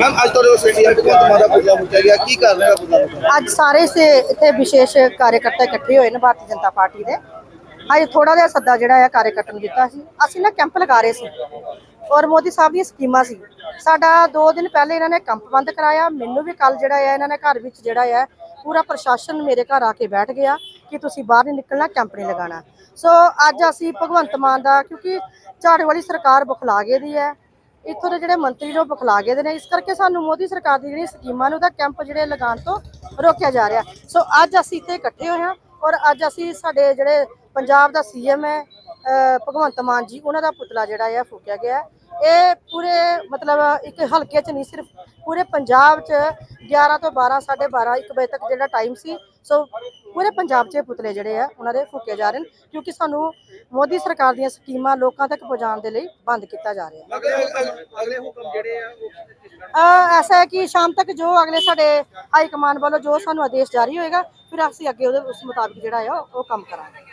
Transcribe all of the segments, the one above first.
Ma'am ਅੱਜ ਤੁਹਾਡੇ ਕੋਲ ਸੀਐਮ ਭਗਵੰਤ ਮਾਨ ਦਾ ਪੁਤਲਾ ਮੁੱਕਿਆ ਗਿਆ। ਕੀ ਕਰ ਰਿਹਾ ਪੁਤਲਾ ਅੱਜ ਸਾਰੇ ਸੇ ਇੱਥੇ ਵਿਸ਼ੇਸ਼ ਕਾਰਜਕਰਤਾ ਇਕੱਠੇ ਹੋਏ ਨੇ ਭਾਰਤੀ ਜਨਤਾ ਪਾਰਟੀ ਦੇ। ਅੱਜ ਥੋੜਾ ਜਿਹਾ ਸੱਦਾ ਜਿਹੜਾ ਹੈ ਕਾਰਜਕਰਤਾ ਨੂੰ ਦਿੱਤਾ ਸੀ। ਅਸੀਂ ਨਾ ਕੈਂਪ ਲਗਾ ਰਹੇ ਸੀ ਔਰ ਮੋਦੀ ਸਾਹਿਬ ਦੀਆਂ ਸਕੀਮਾਂ ਸੀ। ਸਾਡਾ 2 ਦਿਨ ਪਹਿਲੇ ਇਹਨਾਂ ਨੇ ਕੈਂਪ ਬੰਦ ਕਰਾਇਆ। ਮੈਨੂੰ ਵੀ ਕੱਲ ਜਿਹੜਾ ਹੈ ਇਹਨਾਂ ਨੇ ਘਰ ਵਿੱਚ ਜਿਹੜਾ ਹੈ ਪੂਰਾ ਪ੍ਰਸ਼ਾਸਨ ਮੇਰੇ ਘਰ ਆ ਕੇ ਬੈਠ ਗਿਆ ਕਿ ਤੁਸੀਂ ਬਾਹਰ ਨਹੀਂ ਨਿਕਲਣਾ, ਕੈਂਪ ਨਹੀਂ ਲਗਾਉਣਾ। ਸੋ ਅੱਜ ਅਸੀਂ ਭਗਵੰਤ ਮਾਨ ਦਾ ਕਿਉਂਕਿ ਝਾੜੂ ਵਾਲੀ ਸਰਕਾਰ ਬੁਖਲਾ ਗਈ ਦੀ ਹੈ। ਇੱਥੋਂ ਦੇ ਜਿਹੜੇ ਮੰਤਰੀ ਨੇ ਉਹ ਬਖਲਾ ਗਏ ਦੇ ਨੇ। ਇਸ ਕਰਕੇ ਸਾਨੂੰ ਮੋਦੀ ਸਰਕਾਰ ਦੀ ਜਿਹੜੀ ਸਕੀਮਾਂ ਨੇ ਉਹਦਾ ਕੈਂਪ ਜਿਹੜੇ ਲਗਾਉਣ ਤੋਂ ਰੋਕਿਆ ਜਾ ਰਿਹਾ। ਸੋ ਅੱਜ ਅਸੀਂ ਇੱਥੇ ਇਕੱਠੇ ਹੋਏ ਹਾਂ ਔਰ ਅੱਜ ਅਸੀਂ ਸਾਡੇ ਜਿਹੜੇ ਪੰਜਾਬ ਦਾ ਸੀਐਮ ਹੈ ਭਗਵੰਤ ਮਾਨ ਜੀ, ਉਹਨਾਂ ਦਾ ਪੁਤਲਾ ਜਿਹੜਾ ਹੈ ਫੂਕਿਆ ਗਿਆ ਇਹ ਪੂਰੇ ਮਤਲਬ ਇੱਕ ਹਲਕੇ 'ਚ ਨਹੀਂ, ਸਿਰਫ ਪੂਰੇ ਪੰਜਾਬ 'ਚ 11 ਤੋਂ 12 12:30 1 ਵਜੇ ਤੱਕ ਜਿਹੜਾ ਟਾਈਮ ਸੀ ਸੋ ਪੂਰੇ ਪੰਜਾਬ 'ਚ ਪੁਤਲੇ ਜਿਹੜੇ ਆ ਉਹਨਾਂ ਦੇ ਫੂਕੇ ਜਾ ਰਹੇ ਨੇ ਕਿਉਂਕਿ ਸਾਨੂੰ ਮੋਦੀ ਸਰਕਾਰ ਦੀਆਂ ਸਕੀਮਾਂ ਲੋਕਾਂ ਤੱਕ ਪਹੁੰਚਾਉਣ ਦੇ ਲਈ ਬੰਦ ਕੀਤਾ ਜਾ ਰਿਹਾ। ਹੈ ਅਗਲੇ ਅਗਲੇ ਹੁਕਮ ਜਿਹੜੇ ਆ ਉਹ ਐਸਾ ਹੈ ਕਿ ਸ਼ਾਮ ਤੱਕ ਜੋ ਅਗਲੇ ਸਾਡੇ ਹਾਈ ਕਮਾਂਡ ਵੱਲੋਂ ਜੋ ਸਾਨੂੰ ਆਦੇਸ਼ ਜਾਰੀ ਹੋਏਗਾ ਫਿਰ ਅਸੀਂ ਅੱਗੇ ਉਹਦੇ ਉਸ ਮੁਤਾਬਿਕ ਜਿਹੜਾ ਉਹ ਉਹ ਕੰਮ ਕਰਾਂਗੇ।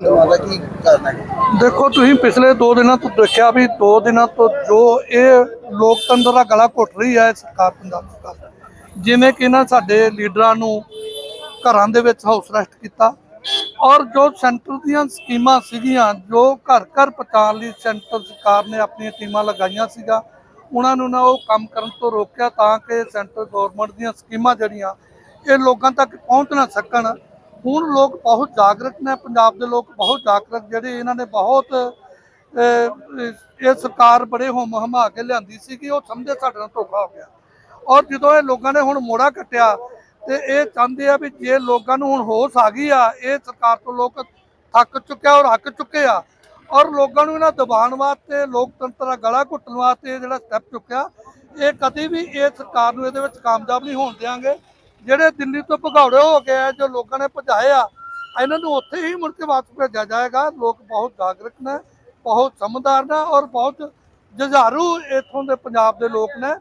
ਮਾਨ ਕੀ ਕਰਨਾ ਹੈ? ਦੇਖੋ, ਤੁਸੀਂ ਪਿਛਲੇ 2 ਦਿਨਾਂ ਤੋਂ ਦੇਖਿਆ ਵੀ 2 ਦਿਨਾਂ ਤੋਂ ਜੋ ਇਹ ਲੋਕਤੰਤਰ ਦਾ ਗਲਾ ਘੁੱਟ ਰਹੀ ਹੈ ਸਰਕਾਰ ਪੰਜਾਬ ਸਰਕਾਰ, ਜਿਵੇਂ ਕਿ ਇਹਨਾਂ ਸਾਡੇ ਲੀਡਰਾਂ ਨੂੰ ਘਰਾਂ ਦੇ ਵਿੱਚ ਹਾਊਸ ਅਰੈਸਟ ਕੀਤਾ ਔਰ ਜੋ ਸੈਂਟਰ ਦੀਆਂ ਸਕੀਮਾਂ ਸੀਗੀਆਂ, ਜੋ ਘਰ ਘਰ ਪਹੁੰਚਾਉਣ ਲਈ ਸੈਂਟਰ ਸਰਕਾਰ ਨੇ ਆਪਣੀਆਂ ਟੀਮਾਂ ਲਗਾਈਆਂ ਸੀਗਾ, ਉਹਨਾਂ ਨੂੰ ਨਾ ਉਹ ਕੰਮ ਕਰਨ ਤੋਂ ਰੋਕਿਆ ਤਾਂ ਕਿ ਸੈਂਟਰ ਗਵਰਨਮੈਂਟ ਦੀਆਂ ਸਕੀਮਾਂ ਜਿਹੜੀਆਂ, ਇਹ ਲੋਕਾਂ ਤੱਕ ਪਹੁੰਚ ਨਾ ਸਕਣ। ਹੁਣ ਲੋਕ ਬਹੁਤ ਜਾਗਰੂਕ ਨੇ, ਪੰਜਾਬ ਦੇ ਲੋਕ ਬਹੁਤ ਜਾਗਰੂਕ, ਜਿਹੜੇ ਇਹਨਾਂ ਨੇ ਬਹੁਤ ਇਹ ਸਰਕਾਰ ਬੜੇ ਹੁਮ ਹਮਾ ਕੇ ਲਿਆਂਦੀ ਸੀ ਕਿ ਉਹ ਸਮਝੇ ਸਾਡੇ ਨਾਲ ਧੋਖਾ ਹੋ ਗਿਆ। ਔਰ ਜਦੋਂ ਇਹ ਲੋਕਾਂ ਨੇ ਹੁਣ ਮੋੜਾ ਕੱਟਿਆ ਤੇ ਇਹ ਚਾਹੁੰਦੇ ਆ ਵੀ ਜੇ ਲੋਕਾਂ ਨੂੰ ਹੁਣ ਹੋਸ਼ ਆ ਗਈ ਆ, ਇਹ ਸਰਕਾਰ ਤੋਂ ਲੋਕ ਥੱਕ ਚੁੱਕਿਆ ਔਰ ਹੱਕ ਚੁੱਕੇ ਆ। ਔਰ ਲੋਕਾਂ ਨੂੰ ਇਹਨਾਂ ਦਬਾਉਣ ਵਾਸਤੇ, ਲੋਕਤੰਤਰ ਦਾ ਗਲਾ ਘੁੱਟਣ ਵਾਸਤੇ ਇਹ ਜਿਹੜਾ ਸਟੈਪ ਚੁੱਕਿਆ, ਇਹ ਕਦੇ ਵੀ ਇਹ ਸਰਕਾਰ ਨੂੰ ਇਹਦੇ ਵਿੱਚ ਕਾਮਯਾਬ ਨਹੀਂ ਹੋਣ ਦੇਵਾਂਗੇ ਜਿਹੜੇ ਦਿੱਲੀ ਤੋਂ ਭਗੌੜੇ ਹੋ ਗਏ ਆ ਜੋ ਲੋਕਾਂ ਨੇ ਭਜਾਏ ਆ, ਇਹਨਾਂ ਨੂੰ ਉੱਥੇ ਹੀ ਮੁੜ ਕੇ ਵਾਪਸ ਭੇਜਿਆ ਜਾਏਗਾ। ਲੋਕ ਬਹੁਤ ਜਾਗਰੂਕ ਨੇ, ਬਹੁਤ ਸਮਝਦਾਰ ਨੇ ਔਰ ਬਹੁਤ ਜੁਝਾਰੂ ਇਥੋਂ ਦੇ ਪੰਜਾਬ ਦੇ ਲੋਕ ਨੇ,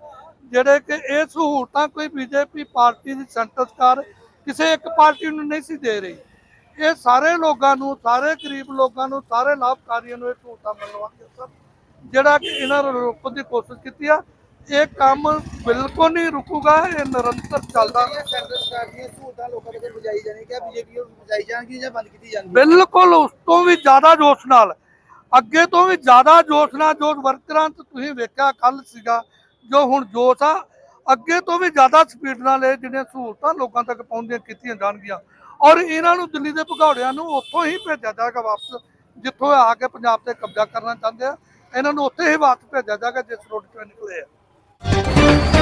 ਜਿਹੜੇ ਕਿ ਇਹ ਸਹੂਲਤਾਂ ਕੋਈ ਬੀਜੇਪੀ ਪਾਰਟੀ ਦੀ ਸੈਂਟਰ ਸਰਕਾਰ ਕਿਸੇ ਇੱਕ ਪਾਰਟੀ ਨੂੰ ਨਹੀਂ ਸੀ ਦੇ ਰਹੀ। ਇਹ ਸਾਰੇ ਲੋਕਾਂ ਨੂੰ, ਸਾਰੇ ਗਰੀਬ ਲੋਕਾਂ ਨੂੰ, ਸਾਰੇ ਲਾਭਕਾਰੀਆਂ ਨੂੰ ਇਹ ਸਹੂਲਤਾਂ ਮਿਲਵਾਉਣਗੇ ਸਰ ਜਿਹੜਾ ਕਿ ਇਹਨਾਂ ਨੂੰ ਰੋਕਣ ਦੀ ਕੋਸ਼ਿਸ਼ ਕੀਤੀ ਆ। ਇਹ ਕੰਮ ਬਿਲਕੁਲ ਨਹੀਂ ਰੁਕੂਗਾ ਇਹ ਨਿਰੰਤਰ ਚੱਲਦਾ ਸੈਂਟਰ ਸਰਕਾਰ ਦੀਆਂ ਸਹੂਲਤਾਂ ਲੋਕਾਂ ਤੱਕ ਪਹੁੰਚਾਈ ਜਾਣੀ ਕਿ ਬੀਜੇਪੀ ਉਹ ਪਹੁੰਚਾਈ ਜਾਣਗੀ ਜਾਂ ਬੰਦ ਕੀਤੀ ਜਾਣਗੀ? ਬਿਲਕੁਲ ਉਸ ਤੋਂ ਵੀ ਜ਼ਿਆਦਾ ਜੋਸ਼ ਨਾਲ ਅੱਗੇ ਤੋਂ ਵੀ ਜ਼ਿਆਦਾ ਜੋਸ਼ ਨਾਲ ਜੋ ਵਰਕਰਾਂ ਤੇ ਤੁਸੀਂ ਵੇਖਿਆ ਕੱਲ ਸੀਗਾ ਜੋ ਹੁਣ ਜੋਸ਼ ਆ ਅੱਗੇ ਤੋਂ ਵੀ ਜ਼ਿਆਦਾ ਸਪੀਡ ਨਾਲ ਇਹ ਜਿਹੜੀਆਂ ਸਹੂਲਤਾਂ ਲੋਕਾਂ ਤੱਕ ਪਹੁੰਚਦੀਆਂ ਕੀਤੀਆਂ ਜਾਣਗੀਆਂ। ਔਰ ਇਹਨਾਂ ਨੂੰ ਦਿੱਲੀ ਦੇ ਭਗੌੜਿਆਂ ਨੂੰ ਉੱਥੋਂ ਹੀ ਭੇਜਿਆ ਜਾਏਗਾ ਵਾਪਸ ਜਿੱਥੋਂ ਆ ਕੇ ਪੰਜਾਬ ਤੇ ਕਬਜ਼ਾ ਕਰਨਾ ਚਾਹੁੰਦੇ ਆ। ਇਹਨਾਂ ਨੂੰ ਉੱਥੇ ਹੀ ਵਾਪਸ ਭੇਜਿਆ ਜਾਏਗਾ ਜਿਸ ਰੋਡ ਤੋਂ ਨਿਕਲੇ ਆ। Thank you.